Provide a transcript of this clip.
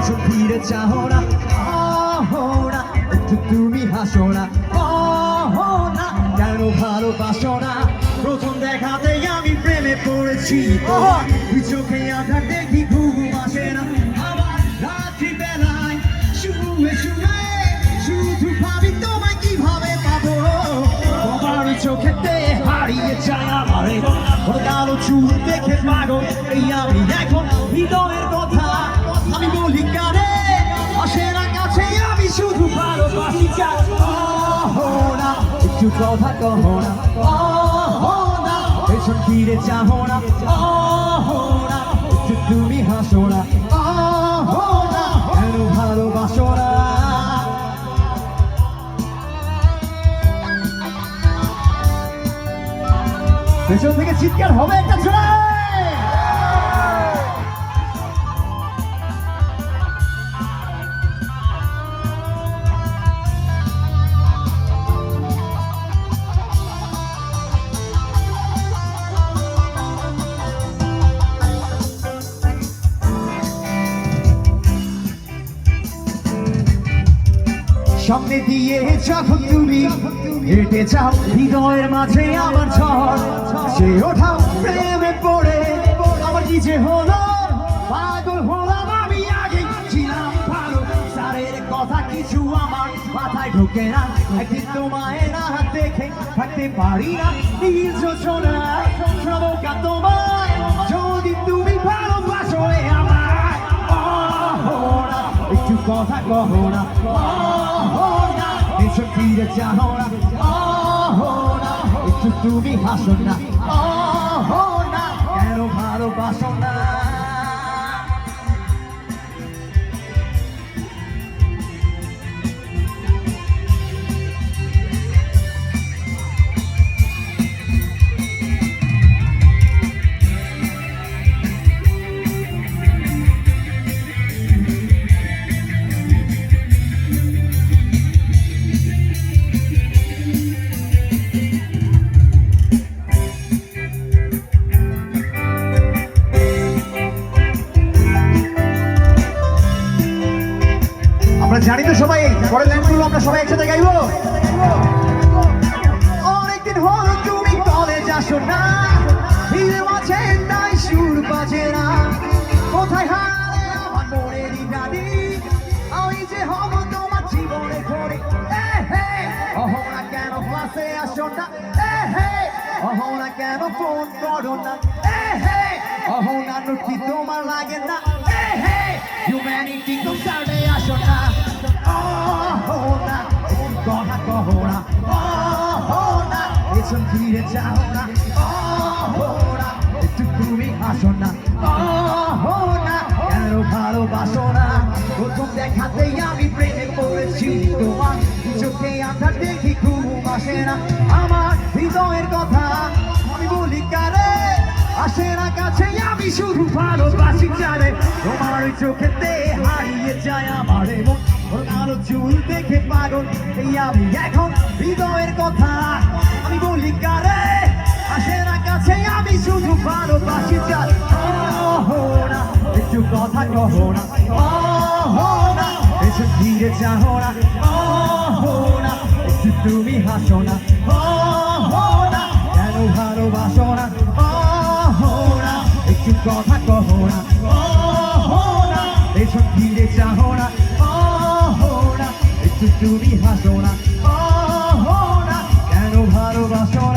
না পেছন ফিরে চাহো না অহো না একটু তুমি হাসো না অহো না কেন ভালোবাসো না প্রথম দেখাতে আমি প্রেমে পড়েছি তুই চোখে আঘাত দেখি ঘুম আসে না। আবার রাত্রি বেলায় শুয়ে শুয়ে শুধু ভাবি তোমায় কীভাবে পাবো? তোমার চোখেতে হারিয়ে যায় আমার কালো চুল দেখে পাগল এই আমি এখন হৃদয়ের কথা একটু কথা পেছন থেকে চিৎকার হবে একটা ছেলে সামনে দিয়ে যখন তুমি। হেঁটে যাও, হৃদয়ের মাঝে আমার ঝড়। সে ওঠাও প্রেমে পড়ে। আমার কি যে হলো? পাগল হলাম আমি আগে ছিলাম ভালো। স্যারের কথা কিছু আমার মাথায় ঢোকে না। একদিন তোমায় না দেখে থাকতে পারি না। নীল যোজনা একটু কথা কহো না ওহো না, এসব ফিরে চাহো না ওহো না, একটু তুমি হাসো পরের লাইনগুলো আমরা সবাই একসাথে গাইবো। অনেকদিন হলো, তুমি কলেজ আসো না। ভিড়ে মাঝে তাই সুর বাজে না। কোথায় হারে আমার মনেরই গাড়ি আমি যে হব তোমার জীবনে ঘরে। হে কেন ক্লাসে আসো না? অহনা কেন ফোন করো না? অহনা নটি তোমার লাগে না? হিউম্যানিটি তো সামনে আসো না। কথা কহো না অহনা পেছন ফিরে যাও না অহনা একটু তুমি আসো না না? দেখি ঘুম আসে না, আমার হৃদয়ের কথা আমি না কাছে, আমি শুধু ভালোবাসি জানে তোমার চোখেতে হারিয়ে যায় আমার মন কালো চুল দেখে পাগল। এই আমি এখন হৃদয়ের কথা। আমি বলি, কারে? আসে না কাছে আমি শুধু জানে ওহো না একটু কথা কহো না না এসে ফিরে চাহো না না একটু তুমি হাসো না কেন ভালোবাসো না একটু কথা কহো না। তুমি হাসো না। কেন ভালোবাসো